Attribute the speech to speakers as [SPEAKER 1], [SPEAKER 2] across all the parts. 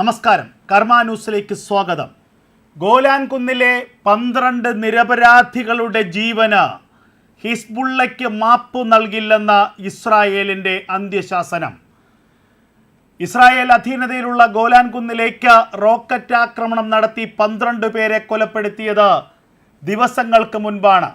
[SPEAKER 1] നമസ്കാരം. കർമ്മ ന്യൂസിലേക്ക് സ്വാഗതം. ഗോലാൻ കുന്നിലെ പന്ത്രണ്ട് നിരപരാധികളുടെ ജീവന് ഹിസ്ബുള്ളയ്ക്ക് മാപ്പ് നൽകില്ലെന്ന ഇസ്രായേലിന്റെ അന്ത്യശാസനം. ഇസ്രായേൽ അധീനതയിലുള്ള ഗോലാൻ കുന്നിലേക്ക് റോക്കറ്റ് ആക്രമണം നടത്തി പന്ത്രണ്ട് പേരെ കൊലപ്പെടുത്തിയത് ദിവസങ്ങൾക്ക് മുൻപാണ്.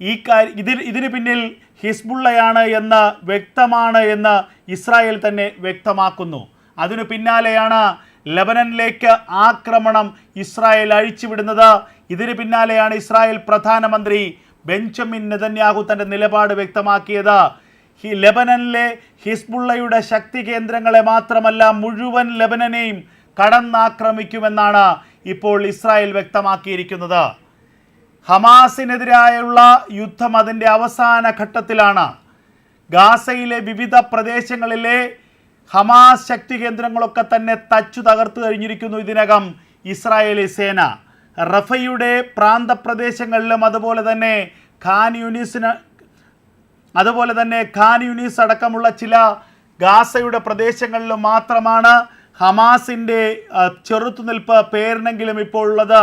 [SPEAKER 1] ഈ കാര്യ ഇതിൽ ഇതിന് പിന്നിൽ ഹിസ്ബുള്ളയാണ് എന്ന് വ്യക്തമാണ് എന്ന് ഇസ്രായേൽ തന്നെ വ്യക്തമാക്കുന്നു. അതിനു പിന്നാലെയാണ് ലബനനിലേക്ക് ആക്രമണം ഇസ്രായേൽ അഴിച്ചുവിടുന്നത്. ഇതിന് പിന്നാലെയാണ് ഇസ്രായേൽ പ്രധാനമന്ത്രി ബെഞ്ചമിൻ നെതന്യാഹു തന്റെ നിലപാട് വ്യക്തമാക്കിയത്. ഈ ലബനനിലെ ഹിസ്ബുള്ളയുടെ ശക്തി കേന്ദ്രങ്ങളെ മാത്രമല്ല മുഴുവൻ ലബനനെയും കടന്നാക്രമിക്കുമെന്നാണ് ഇപ്പോൾ ഇസ്രായേൽ വ്യക്തമാക്കിയിരിക്കുന്നത്. ഹമാസിനെതിരായുള്ള യുദ്ധം അതിന്റെ അവസാന ഘട്ടത്തിലാണ്. ഗാസയിലെ വിവിധ പ്രദേശങ്ങളിലെ ഹമാസ് ശക്തി കേന്ദ്രങ്ങളൊക്കെ തന്നെ തച്ചു തകർത്തു കഴിഞ്ഞിരിക്കുന്നു ഇതിനകം ഇസ്രായേലി സേന. റഫയുടെ പ്രാന്തപ്രദേശങ്ങളിലും അതുപോലെ തന്നെ ഖാൻ യൂനിസിന് അതുപോലെ തന്നെ ഖാൻ യൂനിസ് അടക്കമുള്ള ചില ഗാസയുടെ പ്രദേശങ്ങളിലും മാത്രമാണ് ഹമാസിന്റെ ചെറുത്തുനിൽപ്പ് പേരിനെങ്കിലും ഇപ്പോൾ ഉള്ളത്.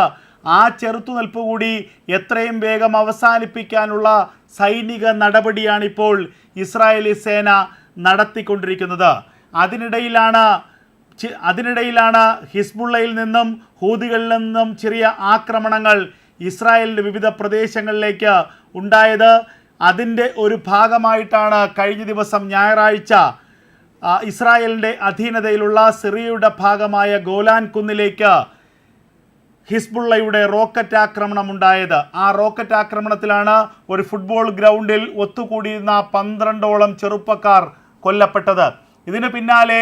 [SPEAKER 1] ആ ചെറുത്തുനിൽപ്പ് കൂടി എത്രയും വേഗം അവസാനിപ്പിക്കാനുള്ള സൈനിക നടപടിയാണിപ്പോൾ ഇസ്രായേലി സേന നടത്തിക്കൊണ്ടിരിക്കുന്നത്. അതിനിടയിലാണ് അതിനിടയിലാണ് ഹിസ്ബുള്ളയിൽ നിന്നും ഹൂതികളിൽ നിന്നും ചെറിയ ആക്രമണങ്ങൾ ഇസ്രായേലിന്റെ വിവിധ പ്രദേശങ്ങളിലേക്ക് ഉണ്ടായത്. അതിന്റെ ഒരു ഭാഗമായിട്ടാണ് കഴിഞ്ഞ ദിവസം ഞായറാഴ്ച ഇസ്രായേലിന്റെ അധീനതയിലുള്ള സിറിയയുടെ ഭാഗമായ ഗോലാൻ കുന്നിലേക്ക് ഹിസ്ബുള്ളയുടെ റോക്കറ്റ് ആക്രമണം ഉണ്ടായത്. ആ റോക്കറ്റ് ആക്രമണത്തിലാണ് ഒരു ഫുട്ബോൾ ഗ്രൗണ്ടിൽ ഒത്തുകൂടിയിരുന്ന പന്ത്രണ്ടോളം ചെറുപ്പക്കാർ കൊല്ലപ്പെട്ടത്. ഇതിന് പിന്നാലെ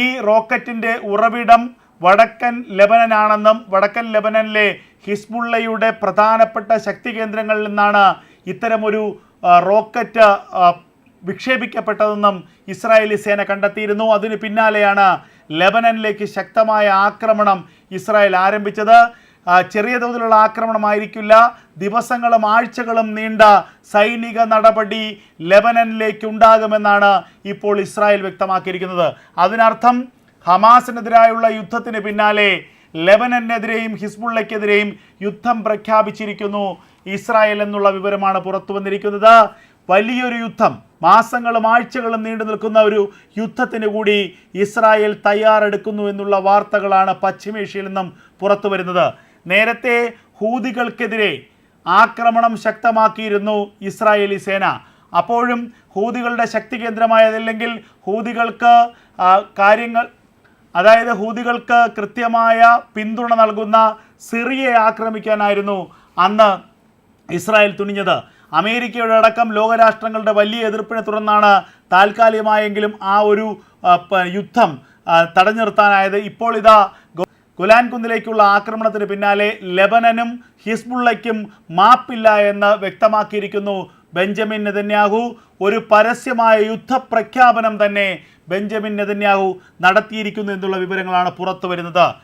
[SPEAKER 1] ഈ റോക്കറ്റിന്റെ ഉറവിടം വടക്കൻ ലെബനനാണെന്നും വടക്കൻ ലെബനനിലെ ഹിസ്ബുള്ളയുടെ പ്രധാനപ്പെട്ട ശക്തി കേന്ദ്രങ്ങളിൽ നിന്നാണ് ഇത്തരമൊരു റോക്കറ്റ് വിക്ഷേപിക്കപ്പെട്ടതെന്നും ഇസ്രായേലി സേന കണ്ടെത്തിയിരുന്നു. അതിന് പിന്നാലെയാണ് ലെബനനിലേക്ക് ശക്തമായ ആക്രമണം ഇസ്രായേൽ ആരംഭിച്ചത്. ചെറിയ തോതിലുള്ള ആക്രമണമായിരിക്കില്ല. ദിവസങ്ങളും ആഴ്ചകളും നീണ്ട സൈനിക നടപടി ലെബനനിലേക്ക് ഉണ്ടാകുമെന്നാണ് ഇപ്പോൾ ഇസ്രായേൽ വ്യക്തമാക്കിയിരിക്കുന്നത്. അതിനർത്ഥം ഹമാസിനെതിരായുള്ള യുദ്ധത്തിന് പിന്നാലെ ലെബനനെതിരെയും ഹിസ്ബുള്ളയ്ക്കെതിരെയും യുദ്ധം പ്രഖ്യാപിച്ചിരിക്കുന്നു. ഇസ്രായേൽ എന്നുള്ള വിവരമാണ് പുറത്തു വന്നിരിക്കുന്നത്. വലിയൊരു യുദ്ധം മാസങ്ങളും ആഴ്ചകളും നീണ്ടു നിൽക്കുന്ന ഒരു യുദ്ധത്തിന് കൂടി ഇസ്രായേൽ തയ്യാറെടുക്കുന്നു എന്നുള്ള വാർത്തകളാണ് പശ്ചിമേഷ്യയിൽ നിന്നും പുറത്തു വരുന്നത്. നേരത്തെ ഹൂതികൾക്കെതിരെ ആക്രമണം ശക്തമാക്കിയിരുന്നു ഇസ്രായേലി സേന. അപ്പോഴും ഹൂതികളുടെ ശക്തി കേന്ദ്രമായതല്ലെങ്കിൽ ഹൂതികൾക്ക് കാര്യങ്ങൾ അതായത് ഹൂതികൾക്ക് കൃത്യമായ പിന്തുണ നൽകുന്ന സിറിയയെ ആക്രമിക്കാനായിരുന്നു അന്ന് ഇസ്രായേൽ തുനിഞ്ഞത്. അമേരിക്കയുടെ അടക്കം ലോകരാഷ്ട്രങ്ങളുടെ വലിയ എതിർപ്പിനെ തുടർന്നാണ് താൽക്കാലികമായെങ്കിലും ആ ഒരു യുദ്ധം തടഞ്ഞു നിർത്താനായത്. ഇപ്പോൾ ഇതാ ഗോ- ഗുലാൻ കുന്നിലേക്കുള്ള ആക്രമണത്തിന് പിന്നാലെ ലെബനനും ഹിസ്ബുള്ളയ്ക്കും മാപ്പില്ല എന്ന് വ്യക്തമാക്കിയിരിക്കുന്നു ബെഞ്ചമിൻ നെതന്യാഹു. ഒരു പരസ്യമായ യുദ്ധപ്രഖ്യാപനം തന്നെ ബെഞ്ചമിൻ നെതന്യാഹു നടത്തിയിരിക്കുന്നു എന്നുള്ള വിവരങ്ങളാണ് പുറത്തു വരുന്നത്.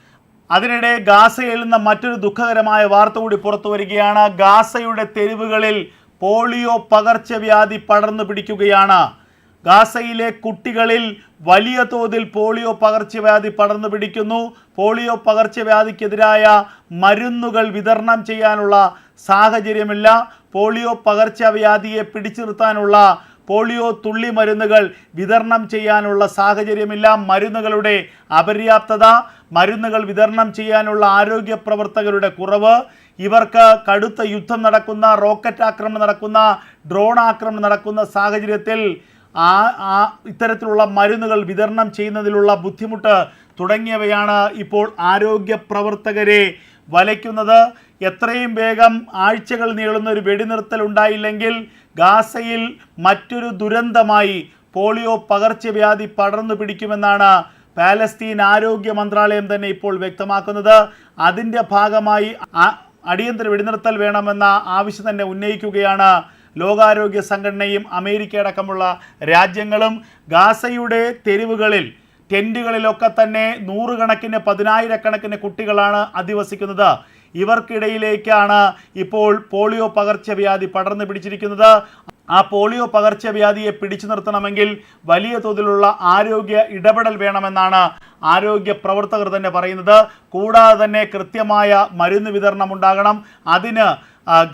[SPEAKER 1] അതിനിടെ ഗാസയിൽ നിന്ന് മറ്റൊരു ദുഃഖകരമായ വാർത്ത കൂടി പുറത്തു വരികയാണ്. ഗാസയുടെ തെരുവുകളിൽ പോളിയോ പകർച്ചവ്യാധി പടർന്നു പിടിക്കുകയാണ്. ഗാസയിലെ കുട്ടികളിൽ വലിയ തോതിൽ പോളിയോ പകർച്ചവ്യാധി പടർന്നു പിടിക്കുന്നു. പോളിയോ പകർച്ചവ്യാധിക്കെതിരായ മരുന്നുകൾ വിതരണം ചെയ്യാനുള്ള സാഹചര്യമില്ല. പോളിയോ പകർച്ചവ്യാധിയെ പിടിച്ചു നിർത്താനുള്ള പോളിയോ തുള്ളി മരുന്നുകൾ വിതരണം ചെയ്യാനുള്ള സാഹചര്യമില്ല. മരുന്നുകളുടെ അപര്യാപ്തത മരുന്നുകൾ വിതരണം ചെയ്യാനുള്ള ആരോഗ്യ പ്രവർത്തകരുടെ കുറവ് ഇവർക്ക് കടുത്ത യുദ്ധം നടക്കുന്ന റോക്കറ്റ് ആക്രമണം നടക്കുന്ന ഡ്രോൺ ആക്രമണം നടക്കുന്ന സാഹചര്യത്തിൽ ആ ആ ഇത്തരത്തിലുള്ള മരുന്നുകൾ വിതരണം ചെയ്യുന്നതിലുള്ള ബുദ്ധിമുട്ട് തുടങ്ങിയവയാണ് ഇപ്പോൾ ആരോഗ്യ പ്രവർത്തകരെ വലയ്ക്കുന്നത്. എത്രയും വേഗം ആഴ്ചകൾ നീളുന്ന ഒരു വെടിനിർത്തൽ ഉണ്ടായില്ലെങ്കിൽ ഗാസയിൽ മറ്റൊരു ദുരന്തമായി പോളിയോ പകർച്ചവ്യാധി പടർന്നു പിടിക്കുമെന്നാണ് പാലസ്തീൻ ആരോഗ്യ മന്ത്രാലയം തന്നെ ഇപ്പോൾ വ്യക്തമാക്കുന്നത്. അതിന്റെ ഭാഗമായി അടിയന്തര വെടിനിർത്തൽ വേണമെന്ന ആവശ്യം തന്നെ ഉന്നയിക്കുകയാണ് ലോകാരോഗ്യ സംഘടനയും അമേരിക്ക അടക്കമുള്ള രാജ്യങ്ങളും ഗാസയുടെ തെരുവുകളിൽ ടെന്റുകളിലൊക്കെ തന്നെ നൂറുകണക്കിന് പതിനായിരക്കണക്കിന് കുട്ടികളാണ് അധിവസിക്കുന്നത്. ഇവർക്കിടയിലേക്കാണ് ഇപ്പോൾ പോളിയോ പകർച്ചവ്യാധി പടർന്നു പിടിച്ചിരിക്കുന്നത്. ആ പോളിയോ പകർച്ചവ്യാധിയെ പിടിച്ചു നിർത്തണമെങ്കിൽ വലിയ തോതിലുള്ള ആരോഗ്യ ഇടപെടൽ വേണമെന്നാണ് ആരോഗ്യ പ്രവർത്തകർ തന്നെ പറയുന്നത്. കൂടാതെ തന്നെ കൃത്യമായ മരുന്ന് വിതരണം ഉണ്ടാകണം അതിന്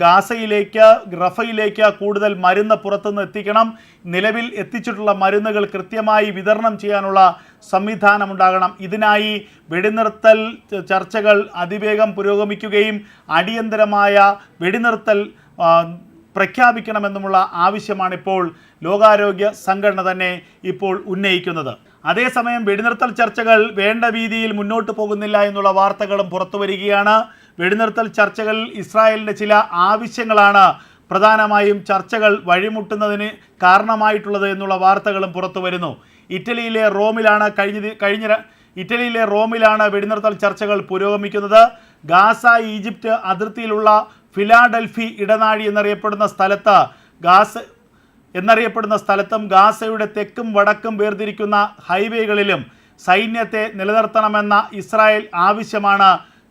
[SPEAKER 1] ഗാസയിലേക്ക് റഫയിലേക്ക് കൂടുതൽ മരുന്ന് പുറത്തുനിന്ന് എത്തിക്കണം. നിലവിൽ എത്തിച്ചിട്ടുള്ള മരുന്നുകൾ കൃത്യമായി വിതരണം ചെയ്യാനുള്ള സംവിധാനം ഉണ്ടാകണം ഇതിനായി വെടിനിർത്തൽ ചർച്ചകൾ അതിവേഗം പുരോഗമിക്കുകയും അടിയന്തരമായ വെടിനിർത്തൽ പ്രഖ്യാപിക്കണമെന്നുമുള്ള ആവശ്യമാണ് ഇപ്പോൾ ലോകാരോഗ്യ സംഘടന തന്നെ ഇപ്പോൾ ഉന്നയിക്കുന്നത്. അതേസമയം വെടിനിർത്തൽ ചർച്ചകൾ വേണ്ട രീതിയിൽ മുന്നോട്ട് പോകുന്നില്ല എന്നുള്ള വാർത്തകളും പുറത്തു വരികയാണ്. വെടിനിർത്തൽ ചർച്ചകളിൽ ഇസ്രായേലിന്റെ ചില ആവശ്യങ്ങളാണ് പ്രധാനമായും ചർച്ചകൾ വഴിമുട്ടുന്നതിന് കാരണമായിട്ടുള്ളത് എന്നുള്ള വാർത്തകളും പുറത്തു വരുന്നു. ഇറ്റലിയിലെ റോമിലാണ് കഴിഞ്ഞ കഴിഞ്ഞ ഇറ്റലിയിലെ റോമിലാണ് വെടിനിർത്തൽ ചർച്ചകൾ പുരോഗമിക്കുന്നത്. ഗാസ ഈജിപ്റ്റ് അതിർത്തിയിലുള്ള ഫിലാഡൽഫി ഇടനാഴി എന്നറിയപ്പെടുന്ന സ്ഥലത്ത് ഗാസ എന്നറിയപ്പെടുന്ന സ്ഥലത്തും ഗാസയുടെ തെക്കും വടക്കും വേർതിരിക്കുന്ന ഹൈവേകളിലും സൈന്യത്തെ നിലനിർത്തണമെന്ന ഇസ്രായേൽ ആവശ്യമാണ്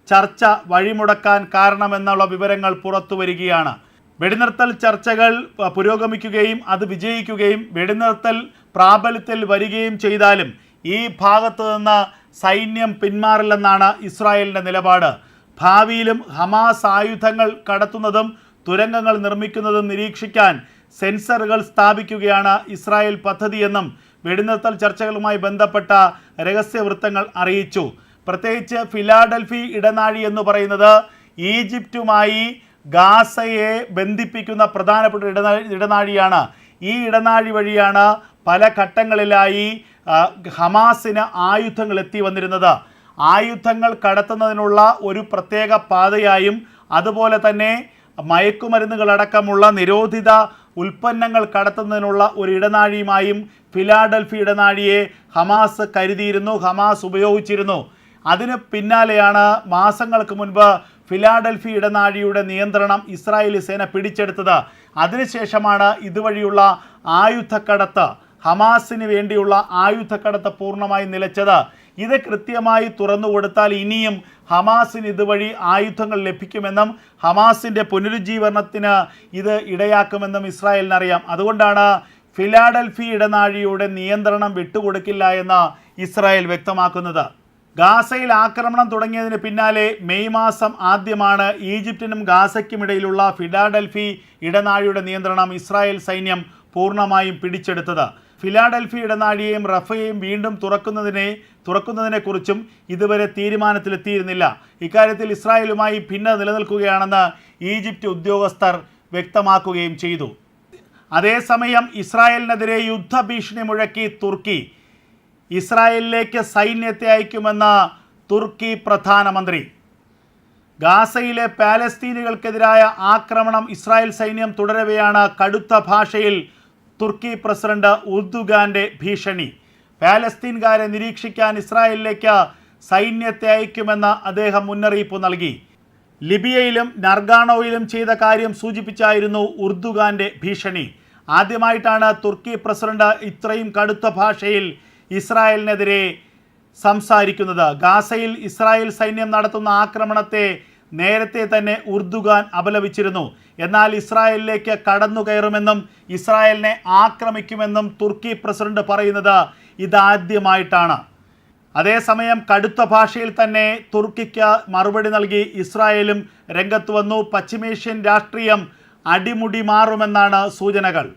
[SPEAKER 1] ചർച്ച വഴിമുടക്കാൻ കാരണമെന്നുള്ള വിവരങ്ങൾ പുറത്തു വരികയാണ്. വെടിനിർത്തൽ ചർച്ചകൾ പുരോഗമിക്കുകയും അത് വിജയിക്കുകയും വെടിനിർത്തൽ പ്രാബല്യത്തിൽ വരികയും ചെയ്താലും ഈ ഭാഗത്തു നിന്ന് സൈന്യം പിന്മാറില്ലെന്നാണ് ഇസ്രായേലിന്റെ നിലപാട്. ഭാവിയിലും ഹമാസ് ആയുധങ്ങൾ കടത്തുന്നതും തുരങ്കങ്ങൾ നിർമ്മിക്കുന്നതും നിരീക്ഷിക്കാൻ സെൻസറുകൾ സ്ഥാപിക്കുകയാണ് ഇസ്രായേൽ പദ്ധതിയെന്നും വെടിനിർത്തൽ ചർച്ചകളുമായി ബന്ധപ്പെട്ട രഹസ്യവൃത്തങ്ങൾ അറിയിച്ചു. പ്രത്യേകിച്ച് ഫിലാഡൽഫി ഇടനാഴി എന്ന് പറയുന്നത് ഈജിപ്റ്റുമായി ഗാസയെ ബന്ധിപ്പിക്കുന്ന പ്രധാനപ്പെട്ട ഇടനാഴി ഇടനാഴിയാണ്. ഈ ഇടനാഴി വഴിയാണ് പല ഘട്ടങ്ങളിലായി ഹമാസിന് ആയുധങ്ങൾ എത്തി വന്നിരുന്നത്. ആയുധങ്ങൾ കടത്തുന്നതിനുള്ള ഒരു പ്രത്യേക പാതയായും അതുപോലെ തന്നെ മയക്കുമരുന്നുകളടക്കമുള്ള നിരോധിത ഉൽപ്പന്നങ്ങൾ കടത്തുന്നതിനുള്ള ഒരു ഇടനാഴിയുമായും ഫിലാഡൽഫി ഇടനാഴിയെ ഹമാസ് കരുതിയിരുന്നു ഹമാസ് ഉപയോഗിച്ചിരുന്നു. അതിന് പിന്നാലെയാണ് മാസങ്ങൾക്ക് മുൻപ് ഫിലാഡൽഫി ഇടനാഴിയുടെ നിയന്ത്രണം ഇസ്രായേലി സേന പിടിച്ചെടുത്തത്. അതിനുശേഷമാണ് ഇതുവഴിയുള്ള ആയുധക്കടത്ത് ഹമാസിന് വേണ്ടിയുള്ള ആയുധക്കടത്ത് പൂർണമായി നിലച്ചത്. ഇത് കൃത്യമായി തുറന്നു കൊടുത്താൽ ഇനിയും ഹമാസിന് ഇതുവഴി ആയുധങ്ങൾ ലഭിക്കുമെന്നും ഹമാസിന്റെ പുനരുജ്ജീവനത്തിന് ഇത് ഇടയാക്കുമെന്നും ഇസ്രായേലിനറിയാം. അതുകൊണ്ടാണ് ഫിലാഡൽഫി ഇടനാഴിയുടെ നിയന്ത്രണം വിട്ടുകൊടുക്കില്ല എന്ന് ഇസ്രായേൽ വ്യക്തമാക്കുന്നത്. ഗാസയിൽ ആക്രമണം തുടങ്ങിയതിന് പിന്നാലെ മെയ് മാസം ആദ്യമാണ് ഈജിപ്തിനും ഗാസയ്ക്കുമിടയിലുള്ള ഫിലാഡൽഫി ഇടനാഴിയുടെ നിയന്ത്രണം ഇസ്രായേൽ സൈന്യം പൂർണമായും പിടിച്ചെടുത്തത്. ഫിലാഡൽഫി ഇടനാഴിയെയും റഫയെയും വീണ്ടും തുറക്കുന്നതിനെ തുറക്കുന്നതിനെക്കുറിച്ചും ഇതുവരെ തീരുമാനത്തിലെത്തിയിരുന്നില്ല. ഇക്കാര്യത്തിൽ ഇസ്രായേലുമായി ഭിന്ന നിലനിൽക്കുകയാണെന്ന് ഈജിപ്റ്റ് ഉദ്യോഗസ്ഥർ വ്യക്തമാക്കുകയും ചെയ്തു. അതേസമയം ഇസ്രായേലിനെതിരെ യുദ്ധഭീഷണി മുഴക്കി തുർക്കി. ഇസ്രായേലിലേക്ക് സൈന്യത്തെ അയക്കുമെന്ന് തുർക്കി പ്രധാനമന്ത്രി. ഗാസയിലെ പാലസ്തീനികൾക്കെതിരായ ആക്രമണം ഇസ്രായേൽ സൈന്യം തുടരവെയാണ് കടുത്ത ഭാഷയിൽ തുർക്കി പ്രസിഡന്റ് ഉർദുഗാന്റെ ഭീഷണി. പാലസ്തീൻകാരെ നിരീക്ഷിക്കാൻ ഇസ്രായേലിലേക്ക് സൈന്യത്തെ അയക്കുമെന്ന് അദ്ദേഹം മുന്നറിയിപ്പ് നൽകി. ലിബിയയിലും നർഗാണോയിലും ചെയ്ത കാര്യം സൂചിപ്പിച്ചായിരുന്നു ഉർദുഗാന്റെ ഭീഷണി. ആദ്യമായിട്ടാണ് തുർക്കി പ്രസിഡന്റ് ഇത്രയും കടുത്ത ഭാഷയിൽ ഇസ്രായേലിനെതിരെ സംസാരിക്കുന്നത്. ഗാസയിൽ ഇസ്രായേൽ സൈന്യം നടത്തുന്ന ആക്രമണത്തെ നേരത്തെ തന്നെ ഉർദുഗാൻ അപലപിച്ചിരുന്നു. എന്നാൽ ഇസ്രായേലിലേക്ക് കടന്നു കയറുമെന്നും ഇസ്രായേലിനെ ആക്രമിക്കുമെന്നും തുർക്കി പ്രസിഡന്റ് പറയുന്നത് ഇതാദ്യമായിട്ടാണ്. അതേസമയം കടുത്ത ഭാഷയിൽ തന്നെ തുർക്കിക്ക് മറുപടി നൽകി ഇസ്രായേലും രംഗത്ത് വന്നു. പശ്ചിമേഷ്യൻ രാഷ്ട്രീയം അടിമുടി മാറുമെന്നാണ് സൂചനകൾ.